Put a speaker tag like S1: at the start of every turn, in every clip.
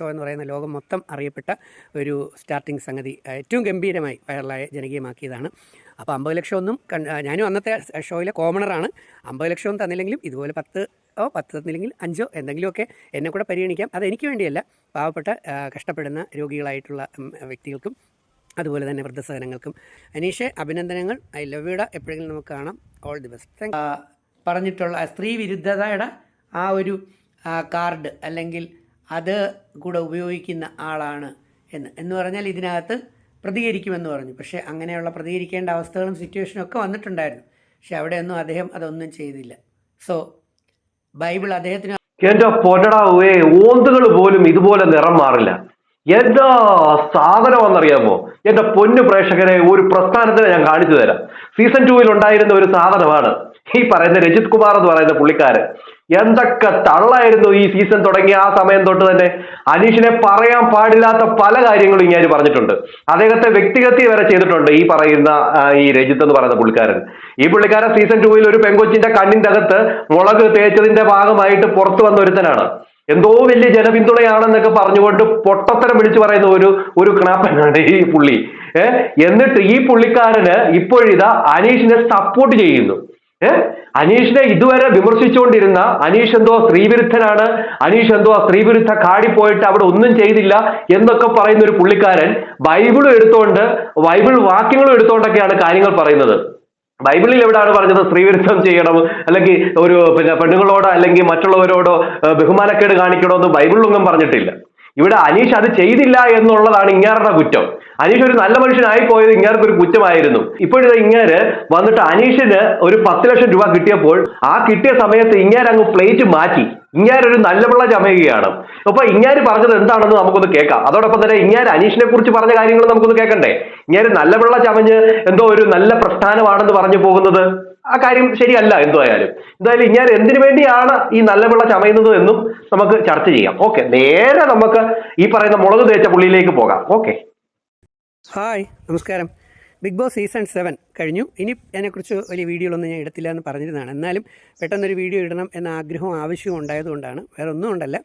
S1: Show എന്ന് പറയുന്ന ലോകം മൊത്തം അറിയപ്പെട്ട ഒരു സ്റ്റാർട്ടിംഗ് സംഗതി ഏറ്റവും ഗംഭീരമായി വൈറലായ ജനകീയമാക്കിയതാണ്. അപ്പോൾ അമ്പത് ലക്ഷം ഒന്നും കൺ- ഞാനും അന്നത്തെ ഷോയിലെ കോമണറാണ് അമ്പത് ലക്ഷം ഒന്നും തന്നില്ലെങ്കിലും ഇതുപോലെ പത്ത് ഓ പത്ത് തന്നില്ലെങ്കിൽ അഞ്ചോ എന്തെങ്കിലുമൊക്കെ എന്നെ കൂടെ പരിഗണിക്കാം. അത് എനിക്ക് വേണ്ടിയല്ല. പാവപ്പെട്ട കഷ്ടപ്പെടുന്ന രോഗികളായിട്ടുള്ള വ്യക്തികൾക്കും അതുപോലെ തന്നെ വൃദ്ധസദനങ്ങൾക്കും അനീഷെ അഭിനന്ദനങ്ങൾ. ഐ ലവ് യുടെ എപ്പോഴെങ്കിലും നമുക്ക് കാണാം. ഓൾ ദി ബെസ്റ്റ് പറഞ്ഞിട്ടുള്ള സ്ത്രീ വിരുദ്ധതയുടെ ആ ഒരു കാർഡ് അല്ലെങ്കിൽ അത് കൂടെ ഉപയോഗിക്കുന്ന ആളാണ് എന്ന്. എന്ന് പറഞ്ഞാൽ ഇതിനകത്ത് പ്രതികരിക്കുമെന്ന് പറഞ്ഞു. പക്ഷേ അങ്ങനെയുള്ള പ്രതികരിക്കേണ്ട അവസ്ഥകളും സിറ്റുവേഷനും ഒക്കെ വന്നിട്ടുണ്ടായിരുന്നു. പക്ഷെ അവിടെയൊന്നും അദ്ദേഹം അതൊന്നും ചെയ്തില്ല. സോ ബൈബിൾ അദ്ദേഹത്തിന്
S2: എന്റെ പൊന്നടാവേ ഓന്തുകൾ പോലും ഇതുപോലെ നിറം മാറില്ല. എന്താ സാധനമാണെന്നറിയാമോ? എന്റെ പൊന്നു പ്രേക്ഷകരെ ഒരു പ്രസ്ഥാനത്തിന് ഞാൻ കാണിച്ചു തരാം. സീസൺ ടൂവിൽ ഉണ്ടായിരുന്ന ഒരു സാധനമാണ്. ഈ പറയുന്ന രജിത് കുമാർ എന്ന് പറയുന്ന പുള്ളിക്കാരൻ. എന്തൊക്കെ തള്ളായിരുന്നു ഈ സീസൺ തുടങ്ങിയ ആ സമയം തൊട്ട് തന്നെ. അനീഷിനെ പറയാൻ പാടില്ലാത്ത പല കാര്യങ്ങളും ഇങ്ങനെ പറഞ്ഞിട്ടുണ്ട്. അദ്ദേഹത്തെ വ്യക്തിഗതി വരെ ചെയ്തിട്ടുണ്ട് ഈ പറയുന്ന ഈ രജിത്ത് എന്ന് പറയുന്ന പുള്ളിക്കാരൻ. ഈ പുള്ളിക്കാരൻ സീസൺ ടൂവിൽ ഒരു പെങ്കൊച്ചിന്റെ കണ്ണിന്റെ അകത്ത് മുളക് തേച്ചതിന്റെ ഭാഗമായിട്ട് പുറത്തു വന്ന ഒരുത്തനാണ്. എന്തോ വലിയ ജനപിന്തുണയാണെന്നൊക്കെ പറഞ്ഞുകൊണ്ട് പൊട്ടത്തരം വിളിച്ചു പറയുന്ന ഒരു ഒരു കണാപ്പനാണ് ഈ പുള്ളി. ഏഹ് എന്നിട്ട് ഈ പുള്ളിക്കാരന് ഇപ്പോഴിതാ അനീഷിനെ സപ്പോർട്ട് ചെയ്യുന്നു. ഏഹ് അനീഷിനെ ഇതുവരെ വിമർശിച്ചുകൊണ്ടിരുന്ന അനീഷ് എന്തോ സ്ത്രീവിരുദ്ധനാണ് അനീഷ് എന്തോ സ്ത്രീവിരുദ്ധ കാടിപ്പോയിട്ട് അവിടെ ഒന്നും ചെയ്തില്ല എന്നൊക്കെ പറയുന്ന ഒരു പുള്ളിക്കാരൻ ബൈബിളും എടുത്തോണ്ട് ബൈബിൾ വാക്യങ്ങളും എടുത്തോണ്ടൊക്കെയാണ് കാര്യങ്ങൾ പറയുന്നത്. ബൈബിളിൽ എവിടെയാണ് പറഞ്ഞത് സ്ത്രീവിരുദ്ധം ചെയ്യണം അല്ലെങ്കിൽ ഒരു പിന്നെ പെണ്ണുങ്ങളോടോ അല്ലെങ്കിൽ മറ്റുള്ളവരോടോ ബഹുമാനക്കേട് കാണിക്കണമെന്ന് ബൈബിളിലൊന്നും പറഞ്ഞിട്ടില്ല. ഇവിടെ അനീഷ് അത് ചെയ്തില്ല എന്നുള്ളതാണ് ഇങ്ങേരുടെ കുറ്റം. അനീഷ് ഒരു നല്ല മനുഷ്യനായി പോയത് ഇങ്ങേർക്ക് ഒരു കുറ്റമായിരുന്നു. ഇപ്പോഴിത് ഇങ്ങേര് വന്നിട്ട് അനീഷിന് ഒരു പത്ത് ലക്ഷം രൂപ കിട്ടിയപ്പോൾ ആ കിട്ടിയ സമയത്ത് ഇങ്ങാര് അങ്ങ് പ്ലേറ്റ് മാറ്റി. ഇങ്ങാരൊരു നല്ല പിള്ള ചമയുകയാണ്. അപ്പൊ ഇങ്ങേര് പറഞ്ഞത് എന്താണെന്ന് നമുക്കൊന്ന് കേൾക്കാം. അതോടൊപ്പം തന്നെ ഇങ്ങേര് അനീഷിനെ കുറിച്ച് പറഞ്ഞ കാര്യങ്ങൾ നമുക്കൊന്ന് കേൾക്കണ്ടേ? ഇങ്ങേര് നല്ല പിള്ള ചമഞ്ഞ് എന്തോ ഒരു നല്ല പ്രസ്ഥാനമാണെന്ന് പറഞ്ഞു പോകുന്നത്? ആ കാര്യം ശരിയല്ല എന്തായാലും എന്തായാലും ഇങ്ങനെ എന്തിനു വേണ്ടിയാണ് ഈ നല്ല പിള്ള ചമയുന്നത് എന്നും നമുക്ക് ചർച്ച ചെയ്യാം. ഓക്കെ നേരെ നമുക്ക് ഈ പറയുന്ന മുളക് തേച്ച പുള്ളിയിലേക്ക് പോകാം. ഓക്കെ.
S1: ഹായ് നമസ്കാരം. ബിഗ് ബോസ് സീസൺ സെവൻ കഴിഞ്ഞു. ഇനി അതിനെക്കുറിച്ച് വലിയ വീഡിയോകളൊന്നും ഞാൻ എടുത്തില്ല എന്ന് പറഞ്ഞിരുന്നതാണ്. എന്നാലും പെട്ടെന്നൊരു വീഡിയോ ഇടണം എന്ന ആഗ്രഹവും ആവശ്യവും ഉണ്ടായതുകൊണ്ടാണ്. വേറെ ഒന്നും ഉണ്ടല്ല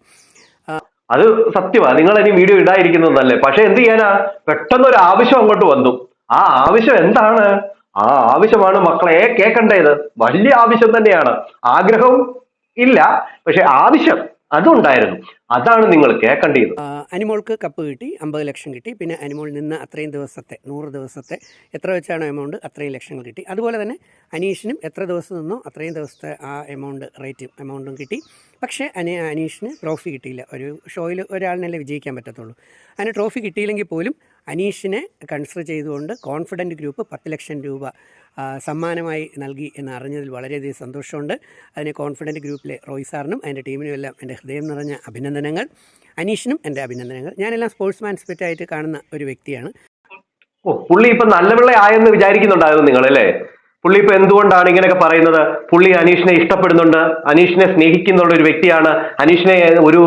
S2: അത് സത്യമാണ് നിങ്ങൾ ഇനി വീഡിയോ ഇടാതിരിക്കുന്നതല്ലേ പക്ഷെ എന്ത് ചെയ്യാനാ? പെട്ടെന്ന് ഒരു ആവശ്യം അങ്ങോട്ട് വന്നു. ആ ആവശ്യം എന്താണ്? ആ ആവശ്യമാണ് മക്കളെ കേൾക്കേണ്ടത്. വലിയ ആവശ്യം തന്നെയാണ്. ആഗ്രഹവും ഇല്ല. പക്ഷെ ആവശ്യം അതുണ്ടായിരുന്നു. അതാണ് നിങ്ങൾ കേൾക്കേണ്ടത്
S1: അനിമോൾക്ക് കപ്പ് കിട്ടി അമ്പത് ലക്ഷം കിട്ടി. പിന്നെ അനിമോൾ നിന്ന് അത്രയും ദിവസത്തെ നൂറ് ദിവസത്തെ എത്ര വെച്ചാണോ എമൗണ്ട് അത്രയും ലക്ഷങ്ങൾ കിട്ടി. അതുപോലെ തന്നെ അനീഷിനും എത്ര ദിവസം നിന്നോ അത്രയും ദിവസത്തെ ആ എമൗണ്ട് റേറ്റും എമൗണ്ടും കിട്ടി. പക്ഷേ അനി അനീഷിന് ട്രോഫി കിട്ടിയില്ല. ഒരു ഷോയിൽ ഒരാളിനല്ലേ വിജയിക്കാൻ പറ്റത്തുള്ളൂ. അതിന് ട്രോഫി കിട്ടിയില്ലെങ്കിൽ പോലും അനീഷിനെ കൺസിഡർ ചെയ്തുകൊണ്ട് കോൺഫിഡന്റ് ഗ്രൂപ്പ് പത്ത് ലക്ഷം രൂപ സമ്മാനമായി നൽകി എന്ന് അറിഞ്ഞതിൽ വളരെയധികം സന്തോഷമുണ്ട്. അതിനെ കോൺഫിഡന്റ് ഗ്രൂപ്പിലെ റോയ് സാറിനും അതിന്റെ ടീമിനും എല്ലാം എന്റെ ഹൃദയം നിറഞ്ഞ അഭിനന്ദനങ്ങൾ. അനീഷിനും എന്റെ അഭിനന്ദനങ്ങൾ. ഞാനെല്ലാം സ്പോർട്സ്മാൻ സ്പിരിറ്റായിട്ട് കാണുന്ന ഒരു വ്യക്തിയാണ്.
S2: ഓ പുള്ളി ഇപ്പൊ നല്ല പിള്ളേ ആയെന്ന് വിചാരിക്കുന്നുണ്ടായിരുന്നു നിങ്ങൾ അല്ലേ പുള്ളി ഇപ്പൊ എന്തുകൊണ്ടാണ് ഇങ്ങനെയൊക്കെ പറയുന്നത്? പുള്ളി അനീഷിനെ ഇഷ്ടപ്പെടുന്നുണ്ട്. അനീഷിനെ സ്നേഹിക്കുന്നുള്ള ഒരു വ്യക്തിയാണ്. അനീഷിനെ ഒരു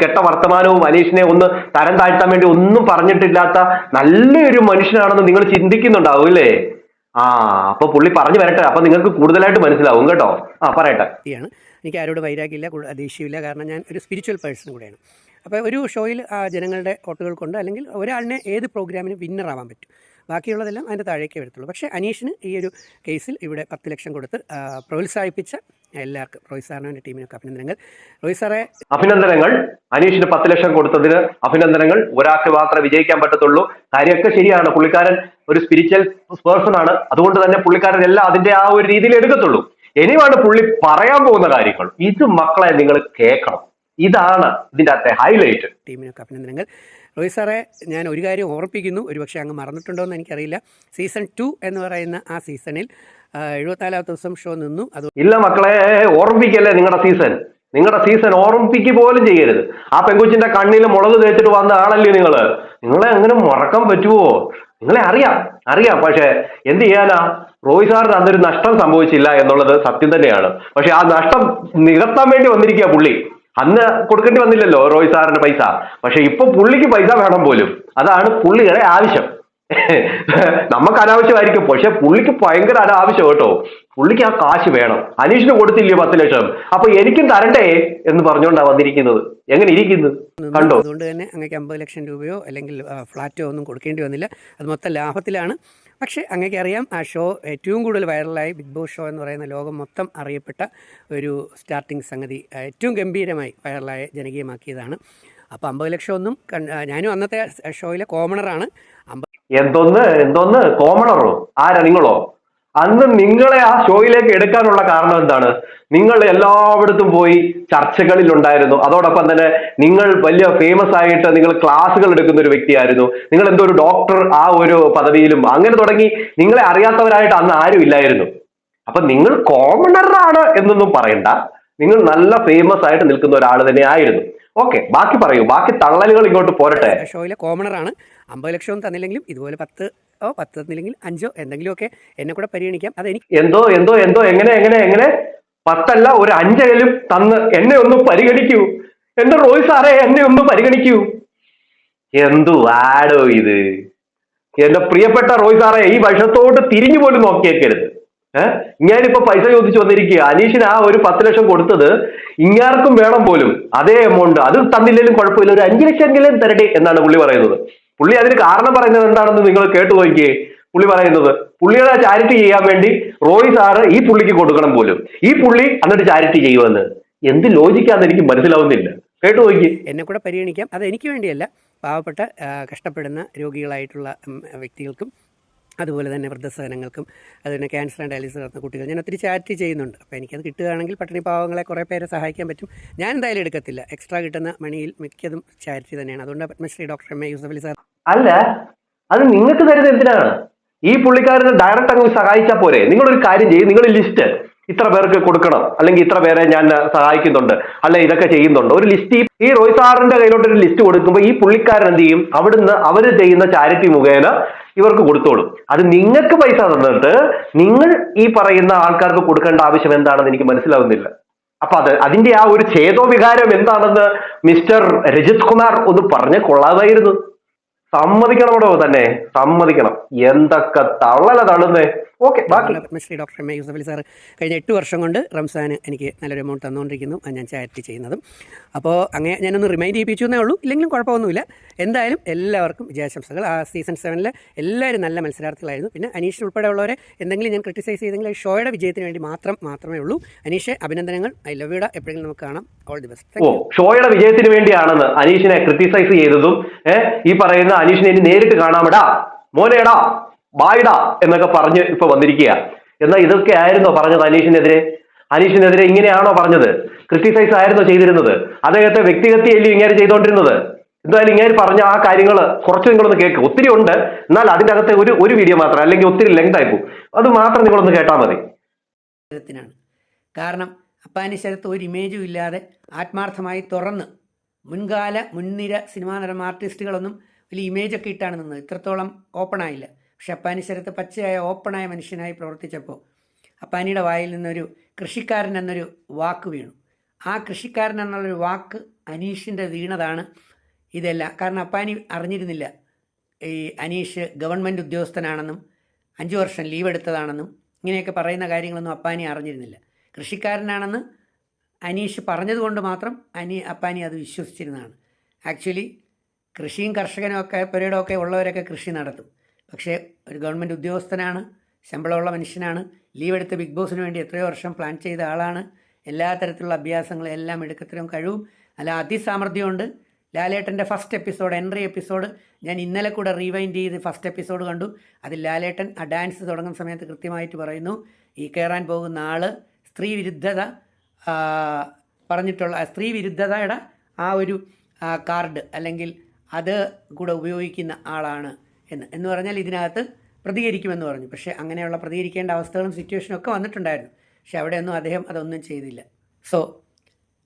S2: കെട്ട വർത്തമാനവും അനീഷിനെ ഒന്ന് തരം താഴ്ത്താൻ വേണ്ടി ഒന്നും പറഞ്ഞിട്ടില്ലാത്ത നല്ലൊരു മനുഷ്യനാണെന്ന് നിങ്ങൾ ചിന്തിക്കുന്നുണ്ടാവും അല്ലേ? ആ അപ്പൊ പുള്ളി പറഞ്ഞു വരട്ടെ. അപ്പൊ നിങ്ങൾക്ക് കൂടുതലായിട്ട് മനസ്സിലാവും കേട്ടോ. ആ പറയട്ടെ.
S1: എനിക്ക് ആരോട് വൈരാഗ്യമില്ല ദേഷ്യമില്ല. കാരണം ഞാൻ ഒരു സ്പിരിച്വൽ പേഴ്സൺ കൂടെയാണ്. അപ്പോൾ ഒരു ഷോയിൽ ജനങ്ങളുടെ വോട്ടുകൾ കൊണ്ട് അല്ലെങ്കിൽ ഒരാളിനെ ഏത് പ്രോഗ്രാമിനും വിന്നറാവാൻ പറ്റും? ബാക്കിയുള്ളതെല്ലാം അതിന്റെ താഴേക്ക് വരത്തുള്ളൂ. പക്ഷേ അനീഷിന് ഈ ഒരു കേസിൽ ഇവിടെ പത്ത് ലക്ഷം കൊടുത്ത് പ്രോത്സാഹിപ്പിച്ച എല്ലാവർക്കും റോയ് സാറിനും ടീമിനൊക്കെ അഭിനന്ദനങ്ങൾ. റോയ് സാറെ
S2: അഭിനന്ദനങ്ങൾ. അനീഷിന് പത്ത് ലക്ഷം കൊടുത്തതിന് അഭിനന്ദനങ്ങൾ. ഒരാൾക്ക് മാത്രമേ വിജയിക്കാൻ പറ്റത്തുള്ളൂ. കാര്യമൊക്കെ ശരിയാണ്. പുള്ളിക്കാരൻ ഒരു സ്പിരിച്വൽ പേഴ്സൺ ആണ്. അതുകൊണ്ട് തന്നെ പുള്ളിക്കാരൻ എല്ലാം അതിന്റെ ആ ഒരു രീതിയിൽ എടുക്കത്തുള്ളൂ. ഇനിയാണ് പുള്ളി പറയാൻ പോകുന്ന കാര്യങ്ങൾ. ഇത് മക്കളെ നിങ്ങൾ കേൾക്കണം. ഇതാണ് ഇതിന്റെ അകത്തെ ഹൈലൈറ്റ്
S1: ടീമിനൊക്കെ അഭിനന്ദനങ്ങൾ. റോയ് സാറെ ഞാൻ ഒരു കാര്യം ഓർപ്പിക്കുന്നു. ഒരുപക്ഷെ അങ്ങ് മറന്നിട്ടുണ്ടോ എന്ന് എനിക്കറിയില്ല. സീസൺ ടു എന്ന് പറയുന്ന ആ സീസണിൽ എഴുപത്തിനാലാമത്തെ ദിവസം ഷോ നിന്നു. അത്
S2: ഇല്ല മക്കളെ ഓർമ്മിപ്പിക്കല്ലേ നിങ്ങളുടെ സീസൺ നിങ്ങളുടെ സീസൺ ഓർമ്മിപ്പിക്കുക പോലും ചെയ്യരുത്. ആ പെങ്കുച്ചിന്റെ കണ്ണിൽ മുളക് തേച്ചിട്ട് വന്ന ആളല്ലേ നിങ്ങൾ? നിങ്ങളെ അങ്ങനെ മറക്കാൻ പറ്റുമോ നിങ്ങളെ അറിയാം അറിയാം. പക്ഷെ എന്ത് ചെയ്യാനാ? റോയ് സാറിന് അന്നൊരു നഷ്ടം സംഭവിച്ചില്ല എന്നുള്ളത് സത്യം തന്നെയാണ്. പക്ഷെ ആ നഷ്ടം നികത്താൻ വേണ്ടി വന്നിരിക്കുക പുള്ളി. അന്ന് കൊടുക്കേണ്ടി വന്നില്ലല്ലോ റോയ് സാറിന്റെ പൈസ. പക്ഷെ ഇപ്പൊ പുള്ളിക്ക് പൈസ വേണം പോലും. അതാണ് പുള്ളിയുടെ ആവശ്യം. നമുക്ക് അനാവശ്യമായിരിക്കും. പക്ഷെ പുള്ളിക്ക് ഭയങ്കര അനാവശ്യം കേട്ടോ. പുള്ളിക്ക് ആ കാശ് വേണം. അനീഷിന് കൊടുത്തില്ലേ പത്ത് ലക്ഷം. അപ്പൊ എനിക്കും തരണ്ടേ എന്ന് പറഞ്ഞുകൊണ്ടാണ് വന്നിരിക്കുന്നത്. എങ്ങനെ ഇരിക്കുന്നു? കണ്ടോ?
S1: അതുകൊണ്ട് തന്നെ അങ്ങനെ അമ്പത് ലക്ഷം രൂപയോ അല്ലെങ്കിൽ ഫ്ലാറ്റോ ഒന്നും കൊടുക്കേണ്ടി വന്നില്ല. അത് മൊത്തം ലാഭത്തിലാണ്. പക്ഷേ അങ്ങേക്ക് അറിയാം ആ ഷോ ഏറ്റവും കൂടുതൽ വൈറലായി ബിഗ് ബോസ് ഷോ എന്ന് പറയുന്ന ലോകം മൊത്തം അറിയപ്പെട്ട ഒരു സ്റ്റാർട്ടിംഗ് സംഗതി ഏറ്റവും ഗംഭീരമായി വൈറലായ ജനകീയമാക്കിയതാണ്. അപ്പോൾ അമ്പത് ലക്ഷം ഒന്നും ഞാനും അന്നത്തെ ഷോയിലെ കോമണറാണ്
S2: എന്തോന്ന് എന്തോന്ന് കോമണറോ ആരാ നിങ്ങളോ? അന്ന് നിങ്ങളെ ആ ഷോയിലേക്ക് എടുക്കാനുള്ള കാരണം എന്താണ്? നിങ്ങൾ എല്ലായിടത്തും പോയി ചർച്ചകളിൽ ഉണ്ടായിരുന്നു അതോടൊപ്പം തന്നെ നിങ്ങൾ വലിയ ഫേമസ് ആയിട്ട് നിങ്ങൾ ക്ലാസ്സുകൾ എടുക്കുന്ന ഒരു വ്യക്തിയായിരുന്നു. നിങ്ങൾ എന്തോ ഒരു ഡോക്ടർ ആ ഒരു പദവിയിലും അങ്ങനെ തുടങ്ങി നിങ്ങളെ അറിയാത്തവരായിട്ട് അന്ന് ആരും ഇല്ലായിരുന്നു. അപ്പൊ നിങ്ങൾ കോമണറാണ് എന്നൊന്നും പറയണ്ട. നിങ്ങൾ നല്ല ഫേമസ് ആയിട്ട് നിൽക്കുന്ന ഒരാൾ തന്നെ ആയിരുന്നു. ഓക്കെ ബാക്കി പറയൂ. ബാക്കി തള്ളലുകൾ ഇങ്ങോട്ട് പോരട്ടെ?
S1: ഷോയിലെ കോമണറാണ് അമ്പത് ലക്ഷവും തന്നില്ലെങ്കിലും ഇതുപോലെ പത്ത് ഓ പത്ത് തന്നില്ലെങ്കിൽ അഞ്ചോ എന്തെങ്കിലുമൊക്കെ എന്നെ കൂടെ പരിഗണിക്കാം. അതെനിക്ക്
S2: എന്തോ എന്തോ എന്തോ എങ്ങനെ എങ്ങനെ എങ്ങനെ? പത്തല്ല ഒരു അഞ്ചെങ്കിലും തന്ന് എന്നെ ഒന്ന് പരിഗണിക്കൂ. എന്റെ റോയ് സാറേ എന്നെ ഒന്ന് പരിഗണിക്കൂ. എന്തു ആടോ ഇത്? എന്റെ പ്രിയപ്പെട്ട റോയ് സാറേ ഈ വശത്തോട്ട് തിരിഞ്ഞു പോലും നോക്കിയേക്കരുത്. ഏഹ് ഞാനിപ്പോ പൈസ ചോദിച്ചു വന്നിരിക്കുക അനീഷിന് ആ ഒരു പത്ത് ലക്ഷം കൊടുത്തത് ഇങ്ങാർക്കും വേണം പോലും. അതേ എമൗണ്ട് അത് തന്നില്ലെങ്കിലും കുഴപ്പമില്ല. ഒരു അഞ്ചു ലക്ഷം എങ്കിലും തരട്ടെ എന്നാണ് പുള്ളി പറയുന്നത്. പുള്ളി അതിന് കാരണം പറയുന്നത് എന്താണെന്ന് നിങ്ങൾ കേട്ടു നോക്കിയേ. പുള്ളി പറയുന്നത് പുള്ളിയുടെ ചാരിറ്റി ചെയ്യാൻ വേണ്ടി റോയ് സാറ് ഈ പുള്ളിക്ക് കൊടുക്കണം പോലും. ഈ പുള്ളി എന്നിട്ട് ചാരിറ്റി ചെയ്യുമെന്ന്. എന്ത് ലോജിക്കാന്ന് എനിക്ക് മനസ്സിലാവുന്നില്ല. കേട്ടു നോക്കി.
S1: എന്നെ കൂടെ പരിഗണിക്കാം. അത് എനിക്ക് വേണ്ടിയല്ല. പാവപ്പെട്ട കഷ്ടപ്പെടുന്ന രോഗികളായിട്ടുള്ള വ്യക്തികൾക്കും അതുപോലെ തന്നെ വൃദ്ധസദനങ്ങൾക്കും അതുപോലെ ക്യാൻസർ ആൻഡ് ഡയാലിസിസ് നടത്തുന്ന കുട്ടികൾ. ഞാൻ ഒത്തിരി ചാരിറ്റി ചെയ്യുന്നുണ്ട്. അപ്പോൾ എനിക്കത് കിട്ടുകയാണെങ്കിൽ പട്ടിണി പാവങ്ങളെ കുറേ പേരെ സഹായിക്കാൻ പറ്റും. ഞാൻ എന്തായാലും എടുക്കത്തില്ല. എക്സ്ട്രാ കിട്ടുന്ന മണിയിൽ മിക്കതും ചാരിറ്റി തന്നെയാണ്. അതുകൊണ്ട് Padmashri doctor M A Yusuff Ali sir
S2: അല്ല അത് നിങ്ങൾക്ക് തരുന്ന എന്തിനാണ്? ഈ പുള്ളിക്കാരനെ ഡയറക്റ്റ് അങ്ങ് സഹായിച്ചാൽ പോരെ? നിങ്ങളൊരു കാര്യം ചെയ്യും. നിങ്ങൾ ലിസ്റ്റ് ഇത്ര പേർക്ക് കൊടുക്കണം അല്ലെങ്കിൽ ഇത്ര പേരെ ഞാൻ സഹായിക്കുന്നുണ്ട് അല്ലെ ഇതൊക്കെ ചെയ്യുന്നുണ്ട്. ഒരു ലിസ്റ്റ് ഈ റോയ് സാറിന്റെ കയ്യിലോട്ട് ഒരു ലിസ്റ്റ് കൊടുക്കുമ്പോൾ ഈ പുള്ളിക്കാരൻ എന്ത് ചെയ്യും? അവിടുന്ന് അവർ ചെയ്യുന്ന ചാരിറ്റി മുഖേന ഇവർക്ക് കൊടുത്തോളും അത് നിങ്ങൾക്ക് പൈസ തന്നിട്ട് നിങ്ങൾ ഈ പറയുന്ന ആൾക്കാർക്ക് കൊടുക്കേണ്ട ആവശ്യം എന്താണെന്ന് എനിക്ക് മനസ്സിലാവുന്നില്ല. അപ്പൊ അത് അതിന്റെ ആ ഒരു ഛേദോ വികാരം എന്താണെന്ന് മിസ്റ്റർ രജിത് കുമാർ ഒന്ന് പറഞ്ഞ് സമ്മതിക്കണം അവിടെ തന്നെ? സമ്മതിക്കണം. എന്തൊക്കെ തള്ളല തള്ളുന്നേ? Okay
S1: Padmashri doctor M A Yusuff Ali sir കഴിഞ്ഞ എട്ട് വർഷം കൊണ്ട് റംസാൻ എനിക്ക് നല്ലൊരു എമൗണ്ട് തന്നുകൊണ്ടിരിക്കുന്നു അത് ഞാൻ ചാരിറ്റി ചെയ്യുന്നതും. അപ്പോൾ അങ്ങനെ ഞാനൊന്ന് റിമൈൻഡ് ചെയ്യിപ്പിച്ചു എന്നേ ഉള്ളൂ. ഇല്ലെങ്കിലും കുഴപ്പമൊന്നുമില്ല. എന്തായാലും എല്ലാവർക്കും വിജയാശംസകൾ. ആ സീസൺ സെവനിൽ എല്ലാവരും നല്ല മത്സരാർത്ഥികളായിരുന്നു. പിന്നെ അനീഷ് ഉൾപ്പെടെയുള്ളവരെ എന്തെങ്കിലും ഞാൻ ക്രിട്ടിസൈസ് ചെയ്തെങ്കിൽ ഷോയുടെ വിജയത്തിന് വേണ്ടി മാത്രം മാത്രമേ ഉള്ളൂ. അനീഷെ അഭിനന്ദനങ്ങൾ. ഐ ലവ് യുടെ എപ്പോഴെങ്കിലും നമുക്ക് കാണാം. ഓൾ ദി ബെസ്റ്റ്
S2: ഓ ഷോയുടെ വിജയത്തിന് വേണ്ടിയാണെന്ന് അനീഷിനെ ക്രിട്ടിസൈസ് ചെയ്തതും ഈ പറയുന്ന അനീഷിനെ ഇനി നേരിട്ട് കാണാമെടാ മോനേടാ ബായിടാ എന്നൊക്കെ പറഞ്ഞ് ഇപ്പൊ വന്നിരിക്കുക എന്നാൽ ഇതൊക്കെ ആയിരുന്നോ പറഞ്ഞത് അനീഷിനെതിരെ? അനീഷിനെതിരെ ഇങ്ങനെയാണോ പറഞ്ഞത്? ക്രിറ്റിസൈസ് ആയിരുന്നോ ചെയ്തിരുന്നത്? അദ്ദേഹത്തെ വ്യക്തിഗതിയല്ലേ ഇങ്ങനെ ചെയ്തുകൊണ്ടിരുന്നത് എന്തായാലും ഇങ്ങനെ പറഞ്ഞ ആ കാര്യങ്ങൾ കുറച്ച് നിങ്ങളൊന്ന് കേൾക്കുക ഒത്തിരി ഉണ്ട്. എന്നാൽ അതിന്റെ അകത്തെ ഒരു ഒരു വീഡിയോ മാത്രം അല്ലെങ്കിൽ ഒത്തിരി ലെങ്ത് ആയിപ്പോ അത് മാത്രം നിങ്ങളൊന്ന് കേട്ടാൽ മതി.
S1: കാരണം അപ്പാനി ശരത്ത് ഒരു ഇമേജും ഇല്ലാതെ ആത്മാർത്ഥമായി തുറന്ന് മുൻകാല മുൻനിര സിനിമാ നടൻ ആർട്ടിസ്റ്റുകളൊന്നും വലിയ ഇമേജൊക്കെ ഇട്ടാണ് നിന്നത്. ഇത്രത്തോളം ഓപ്പൺ ആയില്ല. പക്ഷെ അപ്പാനി ശരത്ത് പച്ചയായ ഓപ്പണായ മനുഷ്യനായി പ്രവർത്തിച്ചപ്പോൾ അപ്പാനിയുടെ വായിൽ നിന്നൊരു കൃഷിക്കാരൻ എന്നൊരു വാക്ക് വീണു. ആ കൃഷിക്കാരൻ എന്നുള്ളൊരു വാക്ക് അനീഷിന്റെ വീണതാണ് ഇതെല്ലാം. കാരണം അപ്പാനി അറിഞ്ഞിരുന്നില്ല. ഈ അനീഷ് ഗവൺമെന്റ് ഉദ്യോഗസ്ഥനാണെന്നും അഞ്ച് വർഷം ലീവ് എടുത്തതാണെന്നും ഇങ്ങനെയൊക്കെ പറയുന്ന കാര്യങ്ങളൊന്നും അപ്പാനി അറിഞ്ഞിരുന്നില്ല. കൃഷിക്കാരനാണെന്ന് അനീഷ് പറഞ്ഞതുകൊണ്ട് മാത്രം അനി അപ്പാനി അത് വിശ്വസിച്ചിരുന്നതാണ്. ആക്ച്വലി കൃഷിയും കർഷകനും ഒക്കെ പുരയിടമൊക്കെ ഉള്ളവരൊക്കെ കൃഷി നടത്തും. പക്ഷേ ഒരു ഗവൺമെന്റ് ഉദ്യോഗസ്ഥനാണ് ശമ്പളമുള്ള മനുഷ്യനാണ് ലീവ് എടുത്ത് ബിഗ് ബോസിന് വേണ്ടി എത്രയോ വർഷം പ്ലാൻ ചെയ്ത ആളാണ്. എല്ലാ തരത്തിലുള്ള അഭ്യാസങ്ങളും എല്ലാം എടുക്കത്തിലും കഴിവും. അല്ല അതിസാമർഥ്യമുണ്ട്. ലാലേട്ടന്റെ ഫസ്റ്റ് എപ്പിസോഡ് എൻട്രി എപ്പിസോഡ് ഞാൻ ഇന്നലെ കൂടെ റീവൈൻഡ് ചെയ്ത് ഫസ്റ്റ് എപ്പിസോഡ് കണ്ടു. അതിൽ ലാലേട്ടൻ ആ ഡാൻസ് തുടങ്ങുന്ന സമയത്ത് കൃത്യമായിട്ട് പറയുന്നു ഈ കയറാൻ പോകുന്ന ആൾ സ്ത്രീ വിരുദ്ധത പറഞ്ഞിട്ടുള്ള സ്ത്രീ വിരുദ്ധതയുടെ ആ ഒരു കാർഡ് അല്ലെങ്കിൽ അത് കൂടെ ഉപയോഗിക്കുന്ന ആളാണ്. എന്ന് എന്ന് പറഞ്ഞാൽ ഇതിനകത്ത് പ്രതികരിക്കുമെന്ന് പറഞ്ഞു. പക്ഷേ അങ്ങനെയുള്ള പ്രതികരിക്കേണ്ട അവസ്ഥകളും സിറ്റുവേഷനും ഒക്കെ വന്നിട്ടുണ്ടായിരുന്നു. പക്ഷെ അവിടെയൊന്നും അദ്ദേഹം അതൊന്നും ചെയ്തില്ല. സോ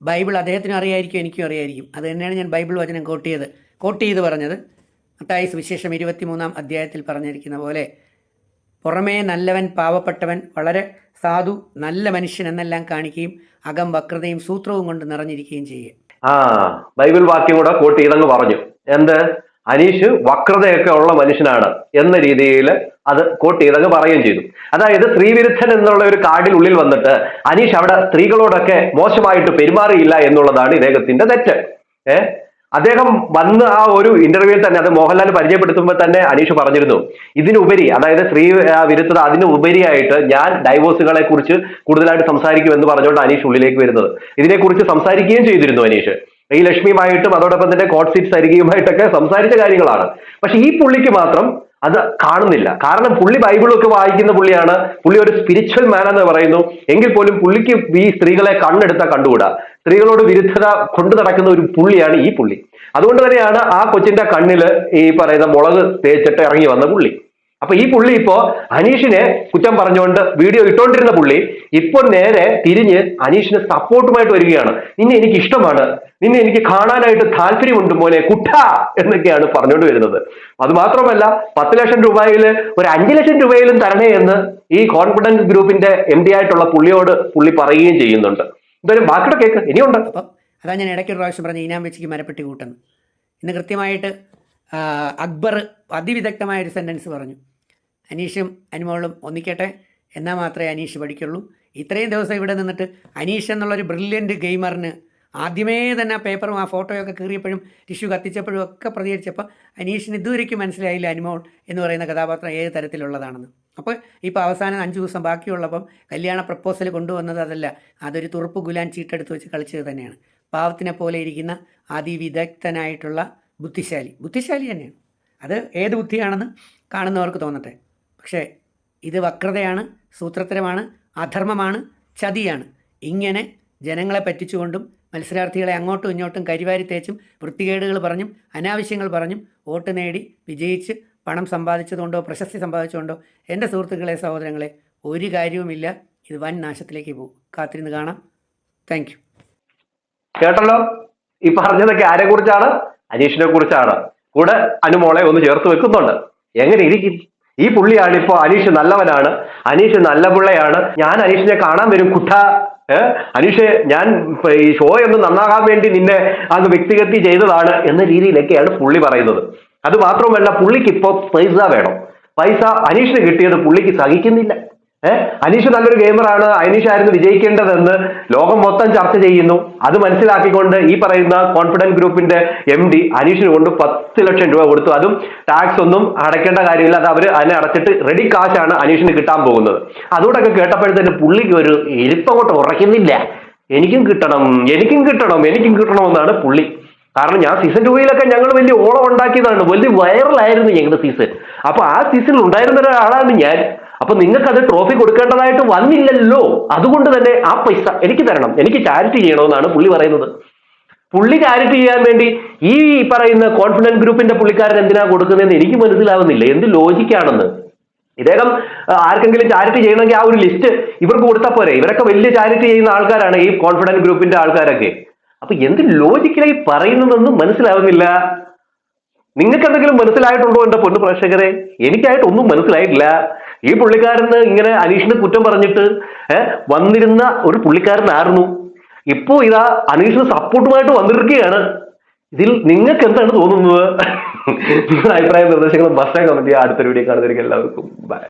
S1: ബൈബിൾ അദ്ദേഹത്തിന് അറിയായിരിക്കും എനിക്കും അറിയായിരിക്കും. അത് തന്നെയാണ് ഞാൻ ബൈബിൾ വചനം കോട്ട് ചെയ്ത് കോട്ട് ചെയ്ത് പറഞ്ഞത്. മത്തായി സുവിശേഷം ഇരുപത്തിമൂന്നാം അധ്യായത്തിൽ പറഞ്ഞിരിക്കുന്ന പോലെ പുറമേ നല്ലവൻ പാവപ്പെട്ടവൻ വളരെ സാധു നല്ല മനുഷ്യൻ എന്നെല്ലാം കാണിക്കുകയും അകം വക്രതയും സൂത്രവും കൊണ്ട് നിറഞ്ഞിരിക്കുകയും ചെയ്യുക
S2: ആ ബൈബിൾ വാക്യം കൂടെ കോട്ട് പറഞ്ഞു. എന്ത്? അനീഷ് വക്രതയൊക്കെ ഉള്ള മനുഷ്യനാണ് എന്ന രീതിയിൽ അത് കോട്ട് ചെയ്തങ്ങ് പറയുകയും ചെയ്തു. അതായത് സ്ത്രീവിരുദ്ധൻ എന്നുള്ള ഒരു കാർഡിൽ ഉള്ളിൽ വന്നിട്ട് അനീഷ് അവിടെ സ്ത്രീകളോടൊക്കെ മോശമായിട്ട് പെരുമാറിയില്ല എന്നുള്ളതാണ് ഇദ്ദേഹത്തിന്റെ തെറ്റ്. ഏഹ് അദ്ദേഹം വന്ന് ആ ഒരു ഇന്റർവ്യൂവിൽ തന്നെ അത് മോഹൻലാൽ പരിചയപ്പെടുത്തുമ്പോൾ തന്നെ അനീഷ് പറഞ്ഞിരുന്നു ഇതിനുപരി അതായത് സ്ത്രീ വിരുദ്ധത അതിന് ഉപരിയായിട്ട് ഞാൻ ഡൈവോഴ്സുകളെ കുറിച്ച് കൂടുതലായിട്ട് സംസാരിക്കുമെന്ന് പറഞ്ഞുകൊണ്ട് അനീഷ് ഉള്ളിലേക്ക് വരുന്നത്. ഇതിനെക്കുറിച്ച് സംസാരിക്കുകയും ചെയ്തിരുന്നു അനീഷ്. ഈ ലക്ഷ്മിയുമായിട്ടും അതോടൊപ്പം തന്നെ കോട്ട് സീറ്റ് സരികയുമായിട്ടൊക്കെ സംസാരിച്ച കാര്യങ്ങളാണ്. പക്ഷെ ഈ പുള്ളിക്ക് മാത്രം അത് കാണുന്നില്ല. കാരണം പുള്ളി ബൈബിളൊക്കെ വായിക്കുന്ന പുള്ളിയാണ്. പുള്ളി ഒരു സ്പിരിച്വൽ മാൻ എന്ന് പറയുന്നു. എങ്കിൽ പോലും പുള്ളിക്ക് ഈ സ്ത്രീകളെ കണ്ണെടുത്താൽ കണ്ടുകൂടാ. സ്ത്രീകളോട് വിരുദ്ധത കൊണ്ടു നടക്കുന്ന ഒരു പുള്ളിയാണ് ഈ പുള്ളി. അതുകൊണ്ട് തന്നെയാണ് ആ കൊച്ചിന്റെ കണ്ണിൽ ഈ പറയുന്ന മുളക് തേച്ചിട്ട് ഇറങ്ങി വന്ന പുള്ളി. അപ്പൊ ഈ പുള്ളി ഇപ്പോ അനീഷിനെ കുറ്റം പറഞ്ഞുകൊണ്ട് വീഡിയോ ഇട്ടോണ്ടിരുന്ന പുള്ളി ഇപ്പൊ നേരെ തിരിഞ്ഞ് അനീഷിന് സപ്പോർട്ടുമായിട്ട് വരികയാണ്. നിന്നെ എനിക്ക് ഇഷ്ടമാണ്. നിന്നെ എനിക്ക് കാണാനായിട്ട് താല്പര്യമുണ്ട് മോനെ കുട്ട എന്നൊക്കെയാണ് പറഞ്ഞുകൊണ്ട് വരുന്നത്. അത് മാത്രമല്ല പത്ത് ലക്ഷം രൂപയിൽ ഒരു അഞ്ച് ലക്ഷം രൂപയിലും തരണേ എന്ന് ഈ കോൺഫിഡൻസ് ഗ്രൂപ്പിന്റെ എം ഡി ആയിട്ടുള്ള പുള്ളിയോട് പുള്ളി പറയുകയും ചെയ്യുന്നുണ്ട്. എന്തായാലും ബാക്കിയുടെ കേക്ക് ഇനിയുണ്ട്.
S1: അതാ ഞാൻ ഇടയ്ക്ക് ഒരു പ്രാവശ്യം പറഞ്ഞ ഇനാം വെച്ചിക്ക് മരപ്പെട്ടി കൂട്ടുന്നു ഇന്ന് കൃത്യമായിട്ട് അക്ബർ അതിവിദഗ്ധമായ ഒരു സെന്റൻസ് പറഞ്ഞു. അനീഷും അനുമോളും ഒന്നിക്കട്ടെ എന്നാൽ മാത്രമേ അനീഷ് പഠിക്കുള്ളൂ. ഇത്രയും ദിവസം ഇവിടെ നിന്നിട്ട് അനീഷ് എന്നുള്ളൊരു ബ്രില്യന്റ് ഗെയിമറിന് ആദ്യമേ തന്നെ ആ പേപ്പറും ആ ഫോട്ടോയൊക്കെ കീറിയപ്പോഴും ടിഷ്യൂ കത്തിച്ചപ്പോഴും ഒക്കെ പ്രതികരിച്ചപ്പോൾ അനീഷിന് ഇതുവരെയ്ക്കും മനസ്സിലായില്ല അനുമോൾ എന്ന് പറയുന്ന കഥാപാത്രം ഏത് തരത്തിലുള്ളതാണെന്ന്. അപ്പോൾ ഇപ്പോൾ അവസാനം അഞ്ച് ദിവസം ബാക്കിയുള്ളപ്പം കല്യാണ പ്രപ്പോസൽ കൊണ്ടുവന്നത് അതല്ല അതൊരു തുറുപ്പ് ഗുലാൻ ചീട്ടെടുത്ത് വെച്ച് കളിച്ചത് തന്നെയാണ്. പാവത്തിനെ പോലെ ഇരിക്കുന്ന അതിവിദഗ്ധനായിട്ടുള്ള ബുദ്ധിശാലി. ബുദ്ധിശാലി തന്നെയാണ്. അത് ഏത് ബുദ്ധിയാണെന്ന് കാണുന്നവർക്ക് തോന്നട്ടെ. പക്ഷേ ഇത് വക്രതയാണ് സൂത്രത്തരമാണ് അധർമ്മമാണ് ചതിയാണ്. ഇങ്ങനെ ജനങ്ങളെ പറ്റിച്ചുകൊണ്ടും മത്സരാർത്ഥികളെ അങ്ങോട്ടും ഇങ്ങോട്ടും കരിവാരി തേച്ചും വൃത്തികേടുകൾ പറഞ്ഞും അനാവശ്യങ്ങൾ പറഞ്ഞും വോട്ട് നേടി വിജയിച്ച് പണം സമ്പാദിച്ചതുകൊണ്ടോ പ്രശസ്തി സമ്പാദിച്ചുകൊണ്ടോ എന്റെ സുഹൃത്തുക്കളെ സഹോദരങ്ങളെ ഒരു കാര്യവുമില്ല. ഇത് വൻ നാശത്തിലേക്ക് പോകും. കാത്തിരുന്ന് കാണാം. Thank you.
S2: കേട്ടല്ലോ? ഈ പറഞ്ഞതൊക്കെ ആരെ കുറിച്ചാണ് അനീഷിനെ കുറിച്ചാണ് കൂടെ അനുമോളെ ഒന്ന് ചേർത്ത് വെക്കുന്നുണ്ട്. എങ്ങനെ ഇരിക്കും? ഈ പുള്ളിയാണ് ഇപ്പോ അനീഷ് നല്ലവനാണ്. അനീഷ് നല്ല പിള്ളയാണ്. ഞാൻ അനീഷിനെ കാണാൻ വരും കുട്ട. ഏഹ് അനീഷ് ഞാൻ ഈ ഷോ ഒന്ന് നന്നാകാൻ വേണ്ടി നിന്നെ അങ്ങ് വ്യക്തിഗതി ചെയ്തതാണ് എന്ന രീതിയിലൊക്കെയാണ് പുള്ളി പറയുന്നത്. അത് മാത്രമല്ല പുള്ളിക്ക് ഇപ്പോ പൈസ വേണം. പൈസ അനീഷിന് കിട്ടിയത് പുള്ളിക്ക് സഹിക്കുന്നില്ല. ഏഹ് അനീഷ് നല്ലൊരു ഗെയിമറാണ്. അനീഷ് ആയിരുന്നു വിജയിക്കേണ്ടതെന്ന് ലോകം മൊത്തം ചർച്ച ചെയ്യുന്നു. അത് മനസ്സിലാക്കിക്കൊണ്ട് ഈ പറയുന്ന കോൺഫിഡൻസ് ഗ്രൂപ്പിന്റെ എം ഡി അനീഷിന് കൊണ്ട് പത്ത് ലക്ഷം രൂപ കൊടുത്തു. അതും ടാക്സ് ഒന്നും അടയ്ക്കേണ്ട കാര്യമില്ല. അത് അവർ അതിനെ അടച്ചിട്ട് റെഡി കാശാണ് അനീഷിന് കിട്ടാൻ പോകുന്നത്. അതുകൊണ്ടൊക്കെ കേട്ടപ്പോഴത്തേന് പുള്ളിക്ക് ഒരു എരിപ്പങ്ങോട്ട് ഉറയ്ക്കുന്നില്ല. എനിക്കും കിട്ടണം എനിക്കും കിട്ടണം എനിക്കും കിട്ടണമെന്നാണ് പുള്ളി. കാരണം ഞാൻ സീസൺ ടൂയിലൊക്കെ ഞങ്ങൾ വലിയ ഓളം ഉണ്ടാക്കിയതാണ്. വലിയ വൈറലായിരുന്നു ഞങ്ങളുടെ സീസൺ അപ്പൊ ആ സീസണിൽ ഉണ്ടായിരുന്ന ഒരാളാണ് ഞാൻ. അപ്പൊ നിങ്ങൾക്ക് അത് ട്രോഫി കൊടുക്കേണ്ടതായിട്ട് വന്നില്ലല്ലോ. അതുകൊണ്ട് തന്നെ ആ പൈസ എനിക്ക് തരണം. എനിക്ക് ചാരിറ്റി ചെയ്യണമെന്നാണ് പുള്ളി പറയുന്നത്. പുള്ളി ചാരിറ്റി ചെയ്യാൻ വേണ്ടി ഈ പറയുന്ന കോൺഫിഡൻസ് ഗ്രൂപ്പിന്റെ പുള്ളിക്കാരൻ എന്തിനാ കൊടുക്കുന്നതെന്ന് എനിക്ക് മനസ്സിലാവുന്നില്ല. എന്ത് ലോജിക്കാണെന്ന് ഇദ്ദേഹം ആർക്കെങ്കിലും ചാരിറ്റി ചെയ്യണമെങ്കിൽ ആ ഒരു ലിസ്റ്റ് ഇവർക്ക് കൊടുത്താൽ പോരെ. ഇവരൊക്കെ വലിയ ചാരിറ്റി ചെയ്യുന്ന ആൾക്കാരാണ് ഈ കോൺഫിഡൻസ് ഗ്രൂപ്പിന്റെ ആൾക്കാരൊക്കെ. അപ്പൊ എന്ത് ലോജിക്കലായി പറയുന്നതെന്നും മനസ്സിലാവുന്നില്ല. നിങ്ങൾക്ക് എന്തെങ്കിലും മനസ്സിലായിട്ടുണ്ടോ എന്റെ പൊന്നു പ്രേക്ഷകരെ? എനിക്കായിട്ട് ഒന്നും മനസ്സിലായിട്ടില്ല. ഈ പുള്ളിക്കാരന് ഇങ്ങനെ അനീഷിന് കുറ്റം പറഞ്ഞിട്ട് വന്നിരുന്ന ഒരു പുള്ളിക്കാരനായിരുന്നു ഇപ്പോ ഇതാ അനീഷിന് സപ്പോർട്ടുമായിട്ട് വന്നിരിക്കുകയാണ്. ഇതിൽ നിങ്ങൾക്ക് എന്താണ് തോന്നുന്നത്? അഭിപ്രായ നിർദ്ദേശങ്ങളും മസ്റ്റായി കമന്റ് അടുത്തൊരു വീഡിയോ കാണുന്നവർക്ക് എല്ലാവർക്കും ബൈ